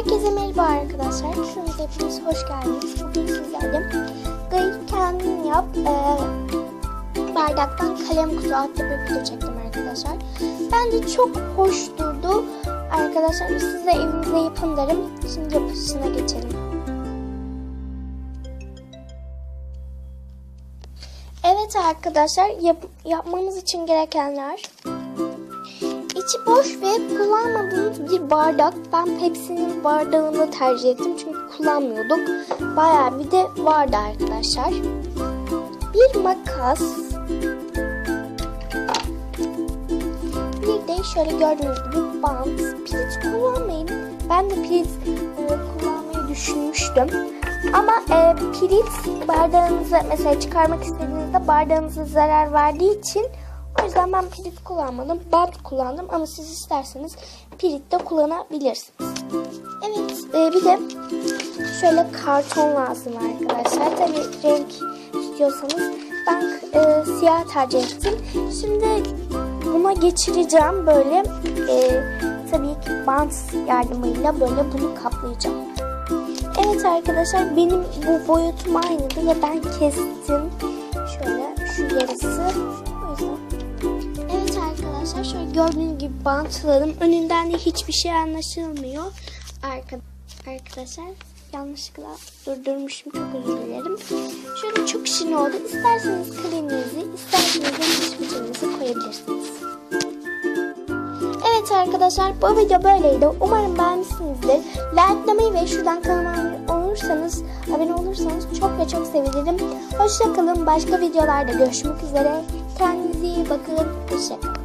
Herkese merhaba arkadaşlar. Kısmımıza hepiniz hoş geldiniz. Bugün sizlerle Gayet Kendin Yap e, Bardaktan Kalem Kutu adlı bir video çektim arkadaşlar. Bence çok hoş durdu. Arkadaşlar siz de evinizde yapın derim. Şimdi yapışına geçelim. Evet arkadaşlar yap- yapmamız için gerekenler İçi boş ve kullanmadığımız bir bardak. Ben Pepsi'nin bardağını tercih ettim çünkü kullanmıyorduk. Bayağı bir de vardı arkadaşlar. Bir makas. Bir de şöyle gördüğünüz gibi bant. Pirinç kullanmayın. Ben de pirinç e, kullanmayı düşünmüştüm. Ama e, pirinç bardağınızı mesela çıkarmak istediğinizde bardağınıza zarar verdiği için o yüzden ben pirit kullanmadım. Bant kullandım ama siz isterseniz pirit de kullanabilirsiniz. Evet e, bir de şöyle karton lazım arkadaşlar. Tabi renk istiyorsanız ben e, siyah tercih ettim. Şimdi buna geçireceğim böyle e, tabii ki bant yardımıyla böyle bunu kaplayacağım. Evet arkadaşlar benim bu boyutum aynıydı ve ben kestim. Şöyle şu yarısı. O yüzden gördüğünüz gibi bantladım. Önünden de hiçbir şey anlaşılmıyor. Arka, arkadaşlar yanlışlıkla durdurmuşum çok özür dilerim. Şöyle çok şirin oldu. İsterseniz kaleminizi, isterseniz de fırçanızı koyabilirsiniz. Evet arkadaşlar bu video böyleydi. Umarım beğenmişsinizdir. Likelamayı ve şuradan kanalıma olursanız, abone olursanız çok ve çok sevinirim. Hoşçakalın. Başka videolarda görüşmek üzere. Kendinize iyi bakın. Hoşçakalın.